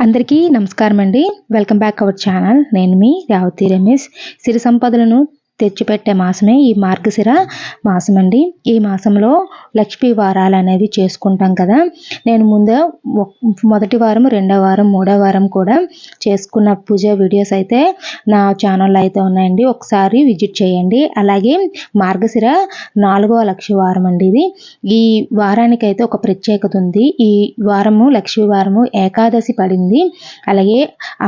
అందరికీ నమస్కారం అండి వెల్కమ్ బ్యాక్ అవర్ ఛానల్. నేను మీ రేవతి రమేష్. సిరి సంపదలను తెచ్చిపెట్టే మాసమే ఈ మార్గశిర మాసం అండి ఈ మాసంలో లక్ష్మీ వారాలు అనేవి చేసుకుంటాం కదా. నేను ముందే మొదటి వారం రెండో వారం మూడో వారం కూడా చేసుకున్న పూజ వీడియోస్ అయితే నా ఛానల్లో అయితే ఉన్నాయండి. ఒకసారి విజిట్ చేయండి. అలాగే మార్గశిర నాలుగవ లక్ష వారం అండి ఇది. ఈ వారానికి అయితే ఒక ప్రత్యేకత ఉంది. ఈ వారము లక్ష్మీ వారము ఏకాదశి పడింది. అలాగే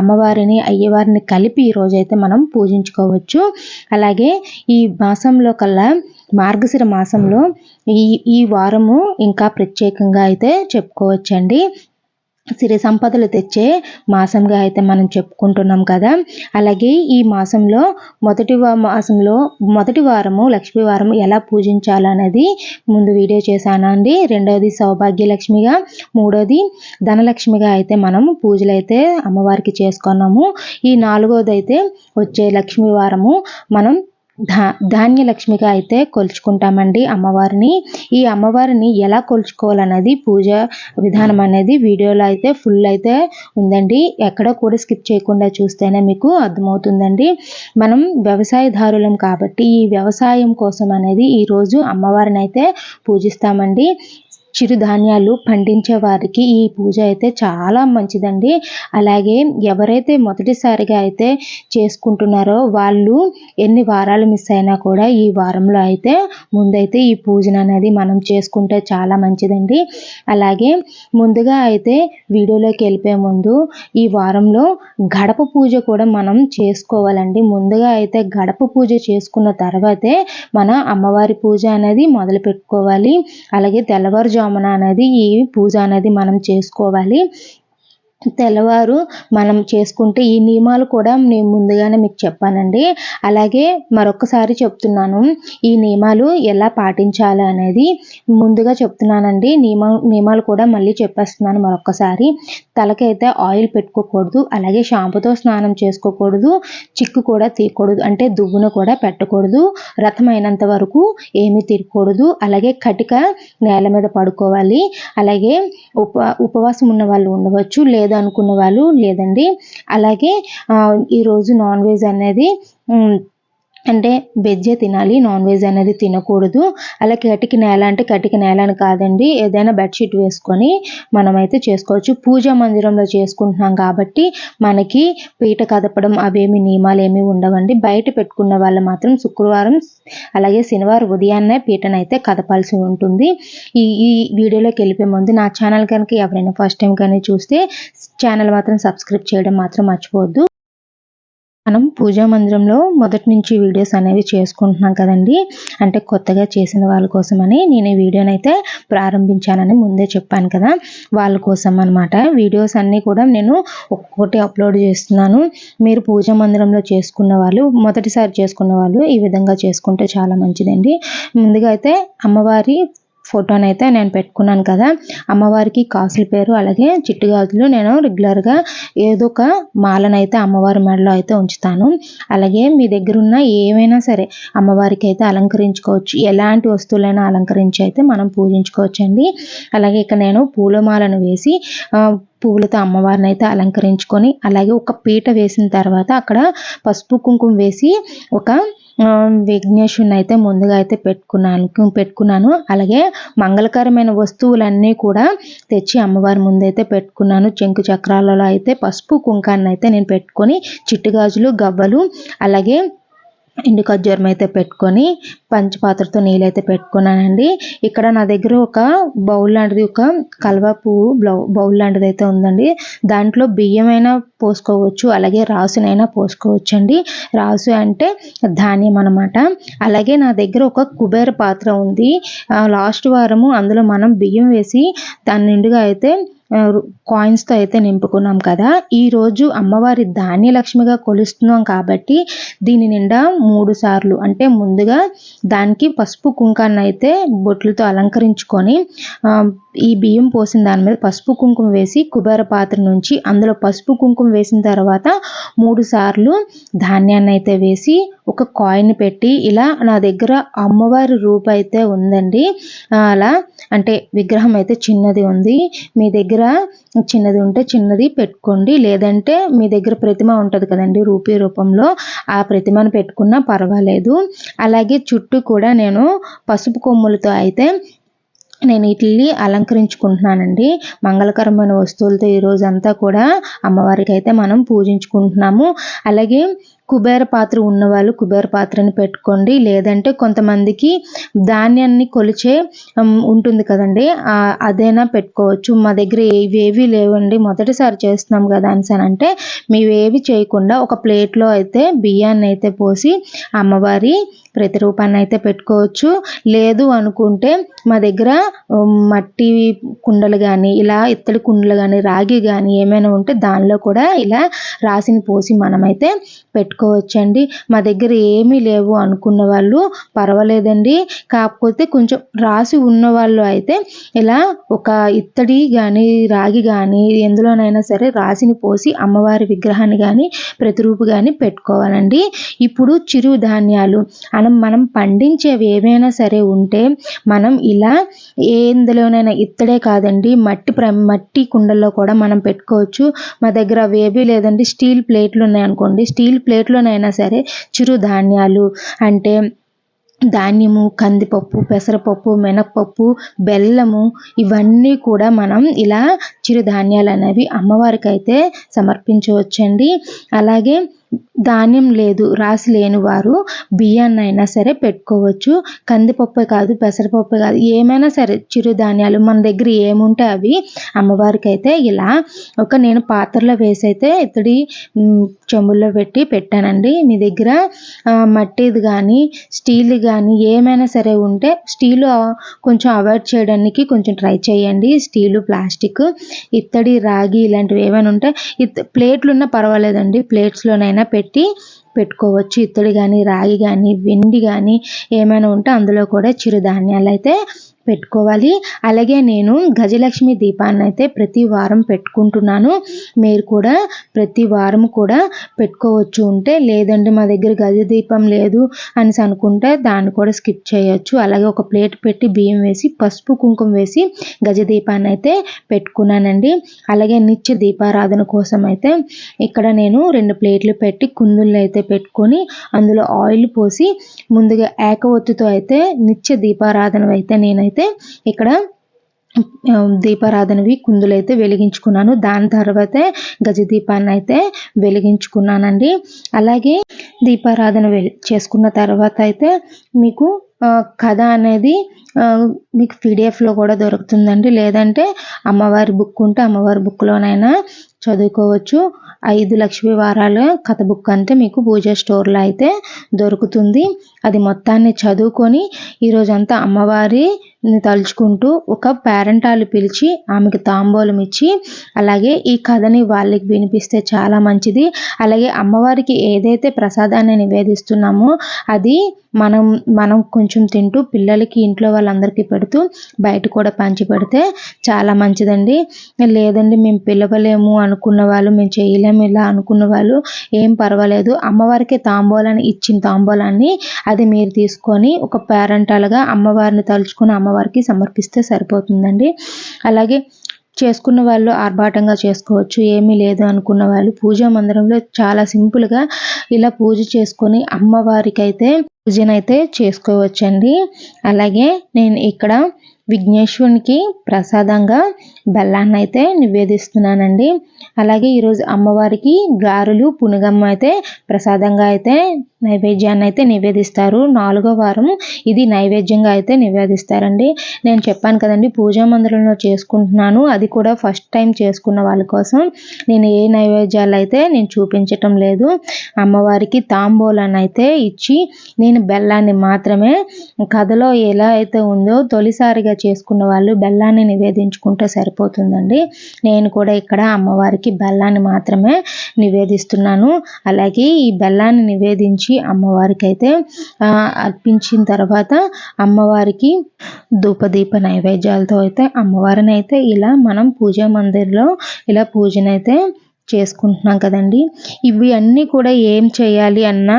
అమ్మవారిని అయ్యవారిని కలిపి ఈరోజైతే మనం పూజించుకోవచ్చు. అలాగే అలాగే ఈ మాసంలో కల్లా మార్గశిర మాసంలో ఈ ఈ వారము ఇంకా ప్రత్యేకంగా అయితే చెప్పుకోవచ్చండి. సిరి సంపదలు తెచ్చే మాసంగా అయితే మనం చెప్పుకుంటున్నాం కదా. అలాగే ఈ మాసంలో మొదటి మాసంలో మొదటి వారము లక్ష్మీ వారము ఎలా పూజించాలనేది ముందు వీడియో చేశాను అండి. రెండవది సౌభాగ్యలక్ష్మిగా మూడోది ధనలక్ష్మిగా అయితే మనం పూజలు అయితే అమ్మవారికి చేసుకున్నాము. ఈ నాలుగోది అయితే వచ్చే లక్ష్మీ వారము మనం ధా ధాన్యలక్ష్మిగా అయితే కొలుచుకుంటామండి అమ్మవారిని. ఈ అమ్మవారిని ఎలా కొలుచుకోవాలన్నది పూజ విధానం అనేది వీడియోలో అయితే ఫుల్ అయితే ఉందండి. ఎక్కడ కూడా స్కిప్ చేయకుండా చూస్తేనే మీకు అర్థమవుతుందండి. మనం వ్యవసాయదారులం కాబట్టి ఈ వ్యవసాయం కోసం అనేది ఈరోజు అమ్మవారిని అయితే పూజిస్తామండి. చిరుధాన్యాలు పండించే వారికి ఈ పూజ అయితే చాలా మంచిదండి. అలాగే ఎవరైతే మొదటిసారిగా అయితే చేసుకుంటున్నారో వాళ్ళు ఎన్ని వారాలు మిస్ అయినా కూడా ఈ వారంలో అయితే ముందైతే ఈ పూజను అనేది మనం చేసుకుంటే చాలా మంచిదండి. అలాగే ముందుగా అయితే వీడియోలోకి వెళ్ళిపోయే ముందు ఈ వారంలో గడప పూజ కూడా మనం చేసుకోవాలండి. ముందుగా అయితే గడప పూజ చేసుకున్న తర్వాతే మన అమ్మవారి పూజ అనేది మొదలు పెట్టుకోవాలి అలాగే తెల్లవారుజాము తెల్లవారుజామున అనేది ఈ పూజ అనేది మనం చేసుకోవాలి. తెల్లవారు మనం చేసుకుంటే ఈ నియమాలు కూడా నేను ముందుగానే మీకు చెప్పానండి. అలాగే మరొకసారి చెప్తున్నాను ఈ నియమాలు ఎలా పాటించాలి అనేది ముందుగా చెప్తున్నానండి. నియమ నియమాలు కూడా మళ్ళీ చెప్పేస్తున్నాను మరొకసారి తలకైతే ఆయిల్ పెట్టుకోకూడదు అలాగే షాంపుతో స్నానం చేసుకోకూడదు చిక్కు కూడా తీయకూడదు అంటే దువ్వున కూడా పెట్టకూడదు రథమైనంత వరకు ఏమీ తిరగకూడదు అలాగే కటిక నేల మీద పడుకోవాలి అలాగే ఉప ఉపవాసం ఉన్న వాళ్ళు ఉండవచ్చు లేదా లేదనుకున్న వాళ్ళు లేదండి. అలాగే ఈరోజు నాన్ వెజ్ అనేది అంటే వెజ్జే తినాలి నాన్ వెజ్ అనేది తినకూడదు. అలా కటిక నేల అంటే కటిక నేల అని కాదండి ఏదైనా బెడ్షీట్ వేసుకొని మనమైతే చేసుకోవచ్చు. పూజా మందిరంలో చేసుకుంటున్నాం కాబట్టి మనకి పీట కదపడం అవేమి నియమాలు ఏమీ ఉండవండి. బయట పెట్టుకున్న వాళ్ళు మాత్రం శుక్రవారం అలాగే శనివారం ఉదయాన్నే పీటనైతే కదపాల్సి ఉంటుంది. ఈ ఈ వీడియోలోకి వెళ్ళిపోయే ముందు నా ఛానల్ కనుక ఎవరైనా ఫస్ట్ టైం కానీ చూస్తే ఛానల్ మాత్రం సబ్స్క్రైబ్ చేయడం మాత్రం మర్చిపోవద్దు. మనం పూజా మందిరంలో మొదటి నుంచి వీడియోస్ అనేవి చేసుకుంటున్నాం కదండి. అంటే కొత్తగా చేసిన వాళ్ళ కోసమని నేను ఈ వీడియోని అయితే ప్రారంభించానని ముందే చెప్పాను కదా. వాళ్ళ కోసం అనమాట వీడియోస్ అన్నీ కూడా నేను ఒక్కొక్కటి అప్లోడ్ చేస్తున్నాను. మీరు పూజా మందిరంలో చేసుకున్న వాళ్ళు మొదటిసారి చేసుకున్న వాళ్ళు ఈ విధంగా చేసుకుంటే చాలా మంచిదండి. ముందుగా అయితే అమ్మవారి ఫోటోనైతే నేను పెట్టుకున్నాను కదా. అమ్మవారికి కాసుల పేరు అలాగే చిట్టు గాజులు నేను రెగ్యులర్గా ఏదో ఒక మాలనైతే అమ్మవారి మెడలో అయితే ఉంచుతాను. అలాగే మీ దగ్గర ఉన్న ఏమైనా సరే అమ్మవారికి అయితే అలంకరించుకోవచ్చు. ఎలాంటి వస్తువులైనా అలంకరించి అయితే మనం పూజించుకోవచ్చు అండి అలాగే ఇక నేను పూలమాలను వేసి పువ్వులతో అమ్మవారిని అయితే అలంకరించుకొని అలాగే ఒక పీట వేసిన తర్వాత అక్కడ పసుపు కుంకుమ వేసి ఒక విఘ్నేశుని అయితే ముందుగా అయితే పెట్టుకున్నాను పెట్టుకున్నాను. అలాగే మంగళకరమైన వస్తువులన్నీ కూడా తెచ్చి అమ్మవారి ముందైతే పెట్టుకున్నాను. చెంకు చక్రాలలో అయితే పసుపు కుంకాన్ని అయితే నేను పెట్టుకొని చిట్టుగాజులు గవ్వలు అలాగే ఎండు ఖర్జూరం అయితే పెట్టుకొని పంచపాత్రతో నీళ్ళైతే పెట్టుకున్నానండి. ఇక్కడ నా దగ్గర ఒక బౌల్ లాంటిది ఒక కల్వా పువ్వు బౌల్ లాంటిది అయితే ఉందండి. దాంట్లో బియ్యమైనా పోసుకోవచ్చు అలాగే రాసునైనా పోసుకోవచ్చు అండి రాసు అంటే ధాన్యం అనమాట అలాగే నా దగ్గర ఒక కుబేర పాత్ర ఉంది. లాస్ట్ వారము అందులో మనం బియ్యం వేసి దాని నిండుగా అయితే కాయిన్స్తో అయితే నింపుకున్నాం కదా. ఈరోజు అమ్మవారి ధాన్యలక్ష్మిగా కొలుస్తున్నాం కాబట్టి దీని నిండా మూడు సార్లు అంటే ముందుగా దానికి పసుపు కుంకాన్ని అయితే బొట్లతో అలంకరించుకొని ఈ బియ్యం పోసిన దాని మీద పసుపు కుంకుమ వేసి కుబేర పాత్ర నుంచి అందులో పసుపు కుంకుమ వేసిన తర్వాత మూడు సార్లు ధాన్యాన్ని అయితే వేసి ఒక కాయిన్ పెట్టి ఇలా నా దగ్గర అమ్మవారి రూప అయితే ఉందండి. అలా అంటే విగ్రహం అయితే చిన్నది ఉంది. మీ దగ్గర దగ్గర చిన్నది ఉంటే చిన్నది పెట్టుకోండి. లేదంటే మీ దగ్గర ప్రతిమ ఉంటుంది కదండి రూపీ రూపంలో ఆ ప్రతిమను పెట్టుకున్నా పర్వాలేదు. అలాగే చుట్టూ కూడా నేను పసుపు కొమ్ములతో అయితే నేను వీటిని అలంకరించుకుంటున్నానండి. మంగళకరమైన వస్తువులతో ఈ కూడా అమ్మవారికి అయితే మనం పూజించుకుంటున్నాము. అలాగే కుబేర పాత్ర ఉన్నవాళ్ళు కుబేర పాత్రని పెట్టుకోండి. లేదంటే కొంతమందికి ధాన్యాన్ని కొలిచే ఉంటుంది కదండి. అదైనా పెట్టుకోవచ్చు. మా దగ్గర ఏవేవి లేవండి. మొదటిసారి చేస్తున్నాం కదా అని అంటే మేవేవి చేయకుండా ఒక ప్లేట్లో అయితే బియ్యాన్ని అయితే పోసి అమ్మవారి ప్రతిరూపాన్ని అయితే పెట్టుకోవచ్చు. లేదు అనుకుంటే మా దగ్గర మట్టి కుండలు కానీ ఇలా ఇత్తడి కుండలు కానీ రాగి కానీ ఏమైనా ఉంటే దానిలో కూడా ఇలా రాసిని పోసి మనమైతే పెట్టుకోవచ్చండి. మా దగ్గర ఏమీ లేవు అనుకున్న వాళ్ళు పర్వాలేదండి. కాకపోతే కొంచెం రాసి ఉన్న వాళ్ళు అయితే ఇలా ఒక ఇత్తడి కానీ రాగి కానీ ఎందులోనైనా సరే రాసిని పోసి అమ్మవారి విగ్రహాన్ని కానీ ప్రతిరూపు కానీ పెట్టుకోవాలండి. ఇప్పుడు చిరుధాన్యాలు మనం మనం పండించేవి ఏవైనా సరే ఉంటే మనం ఇలా ఎందులోనైనా ఇత్తడే కాదండి. మట్టి ప్ర మట్టి కుండల్లో కూడా మనం పెట్టుకోవచ్చు. మా దగ్గర అవి ఏవీ లేదండి. స్టీల్ ప్లేట్లు ఉన్నాయనుకోండి స్టీల్ ప్లేట్ ప్లేట్లోనైనా సరే చిరుధాన్యాలు అంటే ధాన్యము కందిపప్పు పెసరపప్పు మినప్పప్పు బెల్లము ఇవన్నీ కూడా మనం ఇలా చిరుధాన్యాలు అనేవి అమ్మవారికి అయితే సమర్పించవచ్చండి. అలాగే ధాన్యం లేదు రాసి లేని వారు బియ్యాన్ని అయినా సరే పెట్టుకోవచ్చు. కందిపప్పే కాదు పెసరపప్పే కాదు ఏమైనా సరే చిరుధాన్యాలు మన దగ్గర ఏముంటే అవి అమ్మవారికి అయితే ఇలా. ఒక నేను పాత్రలో వేసి అయితే ఇతడి చెంబుల్లో పెట్టి పెట్టానండి. మీ దగ్గర మట్టిది కానీ స్టీల్ కానీ ఏమైనా సరే ఉంటే స్టీల్ కొంచెం అవాయిడ్ చేయడానికి కొంచెం ట్రై చేయండి. స్టీలు ప్లాస్టిక్ ఇత్తడి రాగి ఇలాంటివి ఏమైనా ఉంటే ఇత్ ప్లేట్లు ఉన్నా పర్వాలేదండి. ప్లేట్స్లోనైనా పెట్టి పెట్టుకోవచ్చు. ఇత్తడి కానీ రాగి కానీ వెండి కానీ ఏమైనా ఉంటే అందులో కూడా చిరుధాన్యాలు అయితే పెట్టుకోవాలి. అలాగే నేను గజలక్ష్మి దీపాన్ని అయితే ప్రతి వారం పెట్టుకుంటున్నాను. మీరు కూడా ప్రతి వారం కూడా పెట్టుకోవచ్చు ఉంటే లేదండి మా దగ్గర గజ దీపం లేదు అనేసి అనుకుంటే దాన్ని కూడా స్కిప్ చేయొచ్చు. అలాగే ఒక ప్లేట్ పెట్టి బియ్యం వేసి పసుపు కుంకుమ వేసి గజ దీపాన్ని అయితే పెట్టుకున్నానండి. అలాగే నిత్య దీపారాధన కోసం అయితే ఇక్కడ నేను రెండు ప్లేట్లు పెట్టి కుందుళ్ళు అయితే పెట్టుకొని అందులో ఆయిల్ పోసి ముందుగా ఏకవత్తుతో అయితే నిత్య దీపారాధన అయితే నేనైతే అయితే ఇక్కడ దీపారాధనవి కుందులు అయితే వెలిగించుకున్నాను. దాని తర్వాతే గజ దీపాన్ని అయితే వెలిగించుకున్నానండి. అలాగే దీపారాధన చేసుకున్న తర్వాత అయితే మీకు కథ అనేది మీకు పీడిఎఫ్లో కూడా దొరుకుతుందండి. లేదంటే అమ్మవారి బుక్ ఉంటే అమ్మవారి బుక్లోనైనా చదువుకోవచ్చు. ఐదు లక్ష్మీ వారాల కథ బుక్ అంటే మీకు పూజ స్టోర్లో అయితే దొరుకుతుంది. అది మొత్తాన్ని చదువుకొని ఈరోజంతా అమ్మవారిని తలుచుకుంటూ ఒక పేరెంటాలు పిలిచి ఆమెకు తాంబూలం ఇచ్చి అలాగే ఈ కథని వాళ్ళకి వినిపిస్తే చాలా మంచిది. అలాగే అమ్మవారికి ఏదైతే ప్రసాదాన్ని నివేదిస్తున్నామో అది మనం మనం కొంచెం తింటూ పిల్లలకి ఇంట్లో వాళ్ళందరికీ పెడుతూ బయట కూడా పంచి పెడితే చాలా మంచిదండి. లేదండి మేము పిలవలేము అనుకున్న వాళ్ళు మేము చేయలేము ఇలా అనుకున్న వాళ్ళు ఏం పర్వాలేదు. అమ్మవారికి తాంబూలాన్ని ఇచ్చిన తాంబూలాన్ని అది మీరు తీసుకొని ఒక పేరెంటాలుగా అమ్మవారిని తలుచుకొని అమ్మవారికి సమర్పిస్తే సరిపోతుందండి. అలాగే చేసుకున్న వాళ్ళు ఆర్భాటంగా చేసుకోవచ్చు ఏమీ లేదు అనుకున్న వాళ్ళు పూజా మందిరంలో చాలా సింపుల్గా ఇలా పూజ చేసుకొని అమ్మవారికి అయితే పూజనైతే చేసుకోవచ్చండి. అలాగే నేను ఇక్కడ విఘ్నేశ్వరునికి ప్రసాదంగా బెల్లాన్ని అయితే నివేదిస్తున్నానండి. అలాగే ఈరోజు అమ్మవారికి గారెలు పునుగమ్మ అయితే ప్రసాదంగా అయితే నైవేద్యాన్ని అయితే నివేదిస్తారు. నాలుగో వారం ఇది నైవేద్యంగా అయితే నివేదిస్తారండి. నేను చెప్పాను కదండి పూజా మందిరంలో చేసుకుంటున్నాను. అది కూడా ఫస్ట్ టైం చేసుకున్న వాళ్ళ కోసం. నేను ఏ నైవేద్యాలు అయితే నేను చూపించటం లేదు అమ్మవారికి తాంబూలాన్ని అయితే ఇచ్చి నేను బెల్లాన్ని మాత్రమే కథలో ఎలా అయితే ఉందో తొలిసారిగా చేసుకున్న వాళ్ళు బెల్లాన్ని నివేదించుకుంటే సరిపోతుందండి. నేను కూడా ఇక్కడ అమ్మవారికి బెల్లాన్ని మాత్రమే నివేదిస్తున్నాను. అలాగే ఈ బెల్లాన్ని నివేదించి అమ్మవారికి అయితే అర్పించిన తర్వాత అమ్మవారికి ధూపదీప నైవేద్యాలతో అయితే అమ్మవారిని అయితే ఇలా మనం పూజా మందిర్లో ఇలా పూజనైతే చేసుకుంటున్నాం కదండి. ఇవి అన్నీ కూడా ఏం చేయాలి అన్న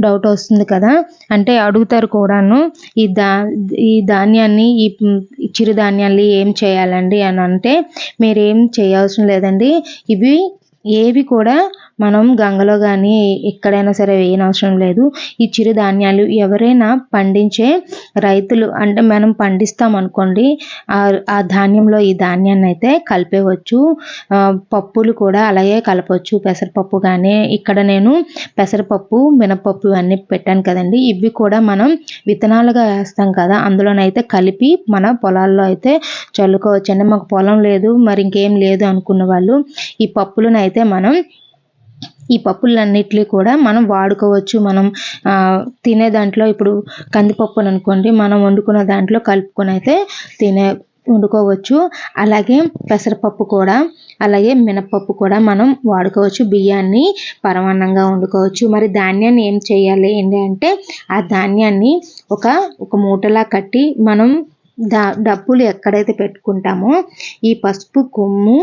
డౌట్ వస్తుంది కదా. అంటే అడుగుతారు కూడాను ఈ దా ఈ ధాన్యాన్ని ఈ చిరుధాన్యాన్ని ఏం చేయాలండి అని అంటే మీరేం చేయాల్సిన లేదండి. ఇవి ఏవి కూడా మనం గంగలో కానీ ఎక్కడైనా సరే వేయనవసరం లేదు. ఈ చిరుధాన్యాలు ఎవరైనా పండించే రైతులు అంటే మనం పండిస్తాం అనుకోండి ఆ ధాన్యంలో ఈ ధాన్యాన్ని అయితే కలిపేవచ్చు పప్పులు కూడా అలాగే కలపవచ్చు పెసరపప్పు కానీ ఇక్కడ నేను పెసరపప్పు మినపప్పు అన్నీ పెట్టాను కదండి. ఇవి కూడా మనం విత్తనాలుగా వేస్తాం కదా అందులోనైతే కలిపి మన పొలాల్లో అయితే చల్లుకోవచ్చు అండి మాకు పొలం లేదు మరి ఇంకేం లేదు అనుకున్న వాళ్ళు ఈ పప్పులను అయితే మనం ఈ పప్పులన్నిటినీ కూడా మనం వాడుకోవచ్చు. మనం తినే దాంట్లో ఇప్పుడు కందిపప్పు అనుకోండి మనం వండుకున్న దాంట్లో కలుపుకొని అయితే తినే వండుకోవచ్చు. అలాగే పెసరపప్పు కూడా అలాగే మినపప్పు కూడా మనం వాడుకోవచ్చు. బియ్యాన్ని పరమాన్నంగా వండుకోవచ్చు. మరి ధాన్యాన్ని ఏం చేయాలి? ఏంటి అంటే ఆ ధాన్యాన్ని ఒక ఒక మూటలా కట్టి మనం దా డబ్బులు ఎక్కడైతే పెట్టుకుంటామో ఈ పసుపు కొమ్ము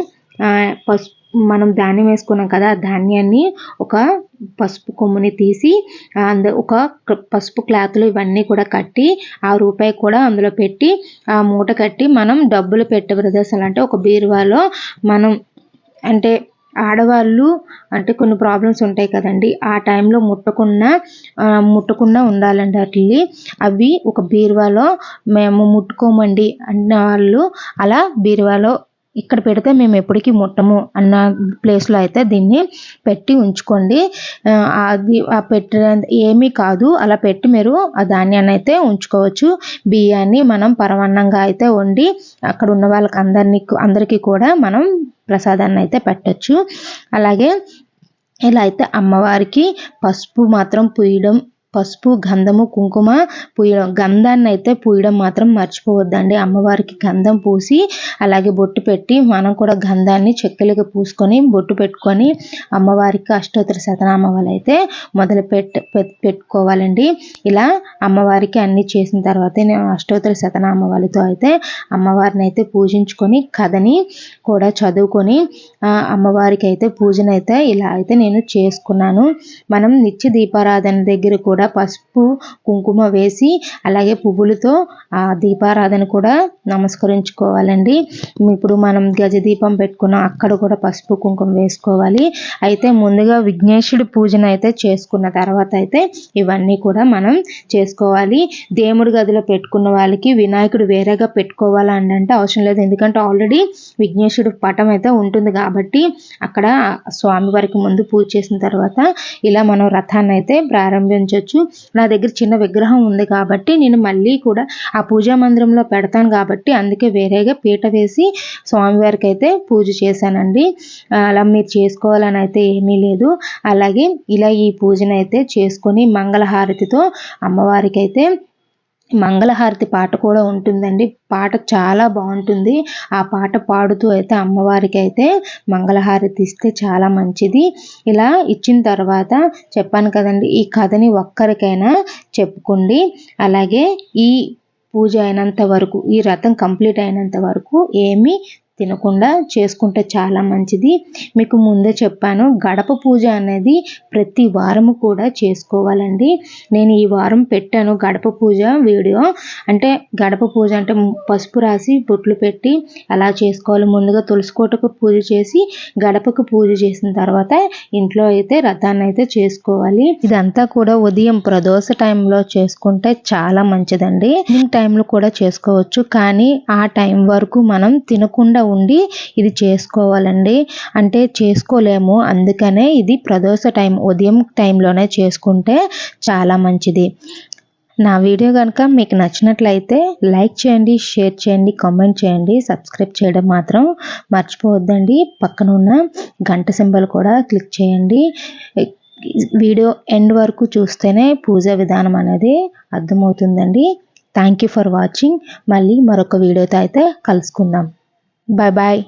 పసుపు మనం ధాన్యం వేసుకున్నాం కదా ఆ ధాన్యాన్ని ఒక పసుపు కొమ్ముని తీసి అందు ఒక పసుపు క్లాత్లు ఇవన్నీ కూడా కట్టి ఆ రూపాయి కూడా అందులో పెట్టి ఆ మూట కట్టి మనం డబ్బులు పెట్టే ప్రదేశాలు. అంటే ఒక బీరువాలో మనం అంటే ఆడవాళ్ళు అంటే కొన్ని ప్రాబ్లమ్స్ ఉంటాయి కదండి. ఆ టైంలో ముట్టకుండా ముట్టకుండా ఉండాలండి వాటిని అవి ఒక బీరువాలో మేము ముట్టుకోమండి అన్న వాళ్ళు అలా బీరువాలో ఇక్కడ పెడితే మేము ఎప్పటికీ ముట్టము అన్న ప్లేస్లో అయితే దీన్ని పెట్టి ఉంచుకోండి. అది ఆ పెట్టిన ఏమీ కాదు. అలా పెట్టి మీరు ఆ ధాన్యాన్ని అయితే ఉంచుకోవచ్చు. బియ్యాన్ని మనం పరమాన్నంగా అయితే వండి అక్కడ ఉన్న వాళ్ళకి అందరినీ అందరికీ కూడా మనం ప్రసాదాన్ని అయితే పెట్టచ్చు. అలాగే ఇలా అయితే అమ్మవారికి పసుపు మాత్రం పూయడం పసుపు గంధము కుంకుమ పూయడం. గంధాన్ని అయితే పూయడం మాత్రం మర్చిపోవద్దండి. అమ్మవారికి గంధం పూసి అలాగే బొట్టు పెట్టి మనం కూడా గంధాన్ని చెక్కలకి పూసుకొని బొట్టు పెట్టుకొని అమ్మవారికి అష్టోత్తర శతనామాలు అయితే మొదలు పెట్ పెట్టుకోవాలండి. ఇలా అమ్మవారికి అన్ని చేసిన తర్వాత నేను అష్టోత్తర శతనామాలతో అయితే అమ్మవారిని అయితే పూజించుకొని కథని కూడా చదువుకొని అమ్మవారికి అయితే పూజనైతే ఇలా అయితే నేను చేసుకున్నాను. మనం నిత్య దీపారాధన దగ్గర కూడా కూడా పసుపు కుంకుమ వేసి అలాగే పువ్వులతో ఆ దీపారాధన కూడా నమస్కరించుకోవాలండి. ఇప్పుడు మనం గజ దీపం పెట్టుకున్నాం అక్కడ కూడా పసుపు కుంకుమ వేసుకోవాలి. అయితే ముందుగా విఘ్నేశుడి పూజను అయితే చేసుకున్న తర్వాత అయితే ఇవన్నీ కూడా మనం చేసుకోవాలి. దేవుడి గదిలో పెట్టుకున్న వాళ్ళకి వినాయకుడు వేరేగా పెట్టుకోవాలని అంటే అవసరం లేదు. ఎందుకంటే ఆల్రెడీ విఘ్నేశుడు పటం అయితే ఉంటుంది కాబట్టి అక్కడ స్వామివారికి ముందు పూజ చేసిన తర్వాత ఇలా మనం రథాన్ని అయితే ప్రారంభించవచ్చు చేసుకోవచ్చు నా దగ్గర చిన్న విగ్రహం ఉంది కాబట్టి నేను మళ్ళీ కూడా ఆ పూజా మందిరంలో పెడతాను కాబట్టి అందుకే వేరేగా పీట వేసి స్వామివారికి అయితే పూజ చేశానండి. అలా మీరు చేసుకోవాలని అయితే ఏమీ లేదు. అలాగే ఇలా ఈ పూజనైతే చేసుకొని మంగళహారతితో అమ్మవారికి అయితే మంగళహారతి పాట కూడా ఉంటుందండి. పాట చాలా బాగుంటుంది. ఆ పాట పాడుతూ అయితే అమ్మవారికి అయితే మంగళహారతి ఇస్తే చాలా మంచిది. ఇలా ఇచ్చిన తర్వాత చెప్పాను కదండి ఈ కథని ఒక్కరికైనా చెప్పుకోండి. అలాగే ఈ పూజ అయినంత వరకు ఈ రథం కంప్లీట్ అయినంత వరకు ఏమీ తినకుండా చేసుకుంటే చాలా మంచిది. మీకు ముందే చెప్పాను గడప పూజ అనేది ప్రతి వారము కూడా చేసుకోవాలండి. నేను ఈ వారం పెట్టాను గడప పూజ వీడియో. అంటే గడప పూజ అంటే పసుపు రాసి బొట్లు పెట్టి అలా చేసుకోవాలి. ముందుగా తులసికోటకు పూజ చేసి గడపకు పూజ చేసిన తర్వాత ఇంట్లో అయితే రథాన్ని అయితే చేసుకోవాలి. ఇదంతా కూడా ఉదయం ప్రదోష టైంలో చేసుకుంటే చాలా మంచిదండి. ఈవినింగ్ టైంలో కూడా చేసుకోవచ్చు. కానీ ఆ టైం వరకు మనం తినకుండా ఉండి ఇది చేసుకోవాలండి. అంటే చేసుకోలేము. అందుకనే ఇది ప్రదోష టైం ఉదయం టైంలోనే చేసుకుంటే చాలా మంచిది. నా వీడియో కనుక మీకు నచ్చినట్లయితే లైక్ చేయండి షేర్ చేయండి కామెంట్ చేయండి. సబ్స్క్రైబ్ చేయడం మాత్రం మర్చిపోవద్దండి. పక్కన ఉన్న గంట సింబల్ కూడా క్లిక్ చేయండి. వీడియో ఎండ్ వరకు చూస్తేనే పూజ విధానం అనేది అర్థమవుతుందండి. Thank you for watching. మళ్ళీ మరొక వీడియోతో అయితే కలుసుకుందాం. Bye bye.